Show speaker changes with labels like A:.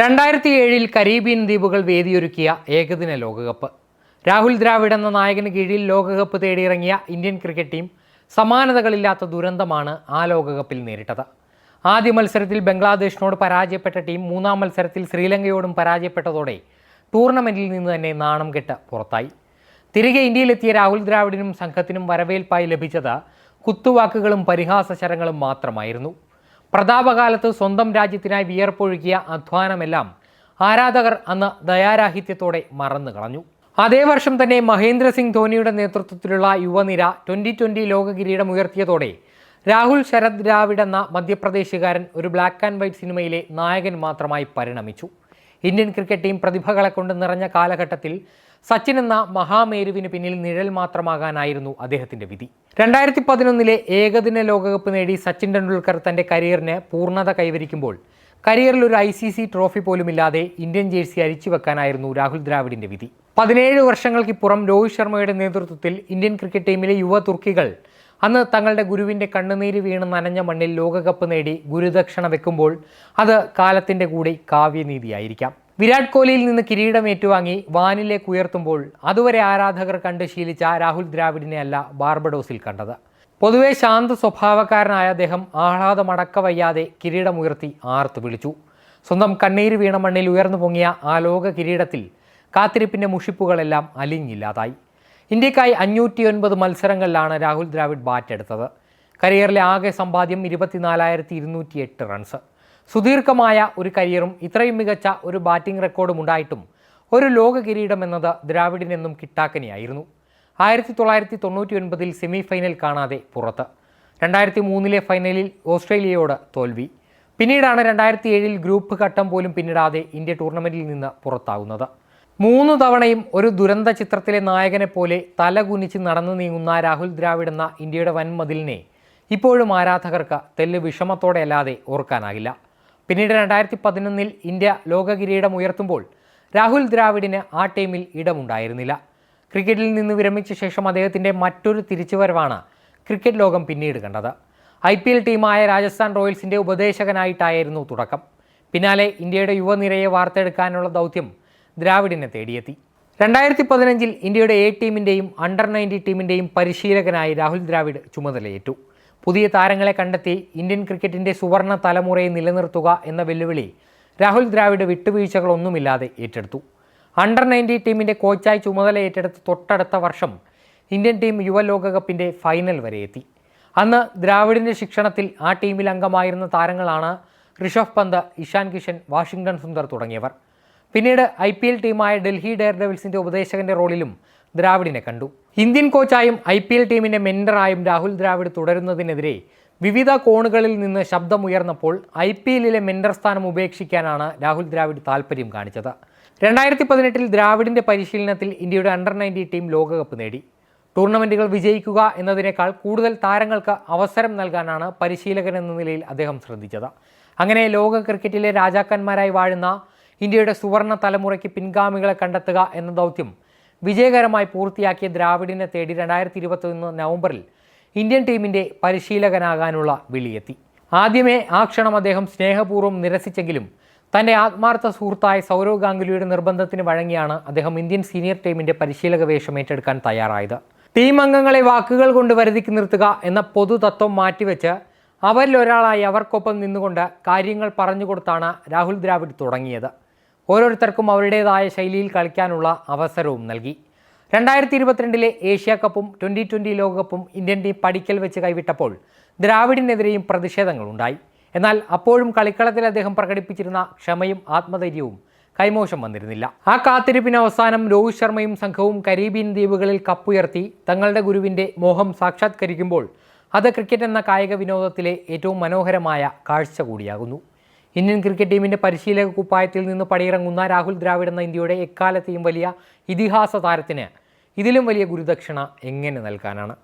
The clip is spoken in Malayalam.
A: രണ്ടായിരത്തി ഏഴിൽ കരീബിയൻ ദ്വീപുകൾ വേദിയൊരുക്കിയ ഏകദിന ലോകകപ്പ്. രാഹുൽ ദ്രാവിഡ് എന്ന നായകന് കീഴിൽ ലോകകപ്പ് തേടിയിറങ്ങിയ ഇന്ത്യൻ ക്രിക്കറ്റ് ടീം സമാനതകളില്ലാത്ത ദുരന്തമാണ് ആ ലോകകപ്പിൽ നേരിട്ടത്. ആദ്യ മത്സരത്തിൽ ബംഗ്ലാദേശിനോട് പരാജയപ്പെട്ട ടീം മൂന്നാം മത്സരത്തിൽ ശ്രീലങ്കയോടും പരാജയപ്പെട്ടതോടെ ടൂർണമെന്റിൽ നിന്ന് തന്നെ നാണം കെട്ട് പുറത്തായി. തിരികെ ഇന്ത്യയിലെത്തിയ രാഹുൽ ദ്രാവിഡിനും സംഘത്തിനും വരവേൽപ്പായി ലഭിച്ചത് കുത്തുവാക്കുകളും പരിഹാസ പരിഹാസശരങ്ങളും മാത്രമായിരുന്നു. പ്രതാപകാലത്ത് സ്വന്തം രാജ്യത്തിനായി വിയർപ്പൊഴുകിയ അധ്വാനമെല്ലാം ആരാധകർ അന്ന് ദയാരാഹിത്യത്തോടെ മറന്നു കളഞ്ഞു. അതേ വർഷം തന്നെ മഹേന്ദ്ര സിംഗ് ധോണിയുടെ നേതൃത്വത്തിലുള്ള യുവനിര ട്വന്റി ട്വന്റി ലോക കിരീടം ഉയർത്തിയതോടെ രാഹുൽ ശരത് ദ്രാവിഡ് എന്ന മധ്യപ്രദേശുകാരൻ ഒരു ബ്ലാക്ക് ആൻഡ് വൈറ്റ് സിനിമയിലെ നായകൻ മാത്രമായി പരിണമിച്ചു. ഇന്ത്യൻ ക്രിക്കറ്റ് ടീം പ്രതിഭകളെ കൊണ്ട് നിറഞ്ഞ കാലഘട്ടത്തിൽ സച്ചിൻ എന്ന മഹാമേരുവിന് പിന്നിൽ നിഴൽ മാത്രമാകാനായിരുന്നു അദ്ദേഹത്തിന്റെ വിധി. രണ്ടായിരത്തി പതിനൊന്നിലെ ഏകദിന ലോകകപ്പ് നേടി സച്ചിൻ ടെണ്ടുൽക്കർ തന്റെ കരിയറിന് പൂർണത കൈവരിക്കുമ്പോൾ കരിയറിൽ ഒരു ഐ സി സി ട്രോഫി പോലുമില്ലാതെ ഇന്ത്യൻ ജേഴ്സി അരിച്ചു വെക്കാനായിരുന്നു രാഹുൽ ദ്രാവിഡിന്റെ വിധി. പതിനേഴ് വർഷങ്ങൾക്കിപ്പുറം രോഹിത് ശർമ്മയുടെ നേതൃത്വത്തിൽ ഇന്ത്യൻ ക്രിക്കറ്റ് ടീമിലെ യുവ തുർക്കികൾ അന്ന് തങ്ങളുടെ ഗുരുവിന്റെ കണ്ണുനീര് വീണ് നനഞ്ഞ മണ്ണിൽ ലോകകപ്പ് നേടി ഗുരുദക്ഷിണ വെക്കുമ്പോൾ അത് കാലത്തിന്റെ കൂടി കാവ്യനീതിയായിരിക്കാം. വിരാട് കോഹ്ലിയിൽ നിന്ന് കിരീടം ഏറ്റുവാങ്ങി വാനിലേക്ക് ഉയർത്തുമ്പോൾ അതുവരെ ആരാധകർ കണ്ട് ശീലിച്ച രാഹുൽ ദ്രാവിഡിനെ അല്ല ബാർബഡോസിൽ കണ്ടത്. പൊതുവെ ശാന്ത സ്വഭാവക്കാരനായ അദ്ദേഹം ആഹ്ലാദമടക്ക വയ്യാതെ കിരീടമുയർത്തി ആർത്തു വിളിച്ചു. സ്വന്തം കണ്ണീര് വീണ മണ്ണിൽ ഉയർന്നു പൊങ്ങിയ ആ ലോക കിരീടത്തിൽ കാത്തിരിപ്പിന്റെ മുഷിപ്പുകളെല്ലാം അലിഞ്ഞില്ലാതായി. ഇന്ത്യക്കായി അഞ്ഞൂറ്റി ഒൻപത് മത്സരങ്ങളിലാണ് രാഹുൽ ദ്രാവിഡ് ബാറ്റെടുത്തത്. കരിയറിലെ ആകെ സമ്പാദ്യം ഇരുപത്തിനാലായിരത്തി ഇരുന്നൂറ്റി എട്ട് റൺസ്. സുദീർഘമായ ഒരു കരിയറും ഇത്രയും മികച്ച ഒരു ബാറ്റിംഗ് റെക്കോർഡും ഉണ്ടായിട്ടും ഒരു ലോക കിരീടം എന്നത് ദ്രാവിഡിനെന്നും കിട്ടാക്കനിയായിരുന്നു. ആയിരത്തി തൊള്ളായിരത്തി തൊണ്ണൂറ്റി ഒൻപതിൽ സെമി ഫൈനൽ കാണാതെ പുറത്ത്. രണ്ടായിരത്തി മൂന്നിലെ ഫൈനലിൽ ഓസ്ട്രേലിയയോട് തോൽവി. പിന്നീടാണ് രണ്ടായിരത്തി ഏഴിൽ ഗ്രൂപ്പ് ഘട്ടം പോലും പിന്നിടാതെ ഇന്ത്യ ടൂർണമെന്റിൽ നിന്ന് പുറത്താകുന്നത് മൂന്ന് തവണയും ഒരു ദുരന്ത ചിത്രത്തിലെ നായകനെ പോലെ തല കുനിച്ച് നടന്നു നീങ്ങുന്ന രാഹുൽ ദ്രാവിഡ് എന്ന ഇന്ത്യയുടെ വൻമതിലിനെ ഇപ്പോഴും ആരാധകർക്ക് തെല്ല് വിഷമത്തോടെ അല്ലാതെ ഓർക്കാനാകില്ല. പിന്നീട് രണ്ടായിരത്തി പതിനൊന്നിൽ ഇന്ത്യ ലോക കിരീടം ഉയർത്തുമ്പോൾ രാഹുൽ ദ്രാവിഡിന് ആ ടീമിൽ ഇടമുണ്ടായിരുന്നില്ല. ക്രിക്കറ്റിൽ നിന്ന് വിരമിച്ച ശേഷം അദ്ദേഹത്തിന്റെ മറ്റൊരു തിരിച്ചുവരവാണ് ക്രിക്കറ്റ് ലോകം പിന്നീട് കണ്ടത്. ഐ പി എൽ ടീമായ രാജസ്ഥാൻ റോയൽസിന്റെ ഉപദേശകനായിട്ടായിരുന്നു തുടക്കം. പിന്നാലെ ഇന്ത്യയുടെ യുവനിരയെ വാർത്തെടുക്കാനുള്ള ദൗത്യം ദ്രാവിഡിനെ തേടിയെത്തി. രണ്ടായിരത്തി പതിനഞ്ചിൽ ഇന്ത്യയുടെ എ ടീമിന്റെയും അണ്ടർ നയന്റി ടീമിന്റെയും പരിശീലകനായി രാഹുൽ ദ്രാവിഡ് ചുമതലയേറ്റു. പുതിയ താരങ്ങളെ കണ്ടെത്തി ഇന്ത്യൻ ക്രിക്കറ്റിന്റെ സുവർണ തലമുറയെ നിലനിർത്തുക എന്ന വെല്ലുവിളി രാഹുൽ ദ്രാവിഡ് വിട്ടുവീഴ്ചകളൊന്നുമില്ലാതെ ഏറ്റെടുത്തു. അണ്ടർ നയന്റി ടീമിന്റെ കോച്ചായി ചുമതല ഏറ്റെടുത്ത് തൊട്ടടുത്ത വർഷം ഇന്ത്യൻ ടീം യുവ ലോകകപ്പിന്റെ ഫൈനൽ വരെ എത്തി. അന്ന് ദ്രാവിഡിന്റെ ശിക്ഷണത്തിൽ ആ ടീമിൽ അംഗമായിരുന്ന താരങ്ങളാണ് ഋഷഭ് പന്ത് ഇഷാൻ കിഷൻ വാഷിംഗ്ടൺ സുന്ദർ തുടങ്ങിയവർ. പിന്നീട് ഐ പി എൽ ടീമായ ഡൽഹി ഡെയർ ഡെവിൾസിന്റെ ഉപദേശകന്റെ റോളിലും ദ്രാവിഡിനെ കണ്ടു. ഇന്ത്യൻ കോച്ചായും ഐ പി എൽ ടീമിന്റെ മെൻഡറായും രാഹുൽ ദ്രാവിഡ് തുടരുന്നതിനെതിരെ വിവിധ കോണുകളിൽ നിന്ന് ശബ്ദമുയർന്നപ്പോൾ ഐ പി എല്ലിലെ മെൻഡർ സ്ഥാനം ഉപേക്ഷിക്കാനാണ് രാഹുൽ ദ്രാവിഡ് താൽപ്പര്യം കാണിച്ചത്. രണ്ടായിരത്തി പതിനെട്ടിൽ ദ്രാവിഡിന്റെ പരിശീലനത്തിൽ ഇന്ത്യയുടെ അണ്ടർ നയന്റി ടീം ലോകകപ്പ് നേടി. ടൂർണമെന്റുകൾ വിജയിക്കുക എന്നതിനേക്കാൾ കൂടുതൽ താരങ്ങൾക്ക് അവസരം നൽകാനാണ് പരിശീലകൻ എന്ന നിലയിൽ അദ്ദേഹം ശ്രദ്ധിച്ചത്. അങ്ങനെ ലോക ക്രിക്കറ്റിലെ രാജാക്കന്മാരായി വാഴുന്ന ഇന്ത്യയുടെ സുവർണ തലമുറയ്ക്ക് പിൻഗാമികളെ കണ്ടെത്തുക എന്ന ദൗത്യം വിജയകരമായി പൂർത്തിയാക്കിയ ദ്രാവിഡിനെ തേടി രണ്ടായിരത്തി ഇരുപത്തൊന്ന് നവംബറിൽ ഇന്ത്യൻ ടീമിന്റെ പരിശീലകനാകാനുള്ള വിളിയെത്തി. ആദ്യമേ ആ ക്ഷണം അദ്ദേഹം സ്നേഹപൂർവം നിരസിച്ചെങ്കിലും തന്റെ ആത്മാർത്ഥ സുഹൃത്തായ സൗരവ് ഗാംഗുലിയുടെ നിർബന്ധത്തിന് വഴങ്ങിയാണ് അദ്ദേഹം ഇന്ത്യൻ സീനിയർ ടീമിന്റെ പരിശീലക വേഷം ഏറ്റെടുക്കാൻ തയ്യാറായത്. ടീം അംഗങ്ങളെ വാക്കുകൾ കൊണ്ട് വരുതിക്ക് നിർത്തുക എന്ന പൊതുതത്വം മാറ്റിവെച്ച് അവരിലൊരാളായി അവർക്കൊപ്പം നിന്നുകൊണ്ട് കാര്യങ്ങൾ പറഞ്ഞു കൊടുത്താണ് രാഹുൽ ദ്രാവിഡ് തുടങ്ങിയത്. ഓരോരുത്തർക്കും അവരുടേതായ ശൈലിയിൽ കളിക്കാനുള്ള അവസരവും നൽകി. രണ്ടായിരത്തി ഇരുപത്തിരണ്ടിലെ ഏഷ്യ കപ്പും ട്വന്റി ട്വന്റി ലോകകപ്പും ഇന്ത്യൻ ടീം പഠിക്കൽ വെച്ച് കൈവിട്ടപ്പോൾ ദ്രാവിഡിനെതിരെയും പ്രതിഷേധങ്ങളുണ്ടായി. എന്നാൽ അപ്പോഴും കളിക്കളത്തിൽ അദ്ദേഹം പ്രകടിപ്പിച്ചിരുന്ന ക്ഷമയും ആത്മധൈര്യവും കൈമോശം വന്നിരുന്നില്ല. ആ കാത്തിരിപ്പിന് അവസാനം രോഹിത് ശർമ്മയും സംഘവും കരീബിയൻ ദ്വീപുകളിൽ കപ്പുയർത്തി തങ്ങളുടെ ഗുരുവിന്റെ മോഹം സാക്ഷാത്കരിക്കുമ്പോൾ അത് ക്രിക്കറ്റ് എന്ന കായിക വിനോദത്തിലെ ഏറ്റവും മനോഹരമായ കാഴ്ച കൂടിയാകുന്നു. ഇന്ത്യൻ ക്രിക്കറ്റ് ടീമിന്റെ പരിശീലക കുപ്പായത്തിൽ നിന്ന് പടിയിറങ്ങുന്ന രാഹുൽ ദ്രാവിഡ് എന്ന ഇന്ത്യയുടെ എക്കാലത്തെയും വലിയ ഇതിഹാസ താരത്തിന് ഇതിലും വലിയ ഗുരുദക്ഷിണ എങ്ങനെ നൽകാനാണ്?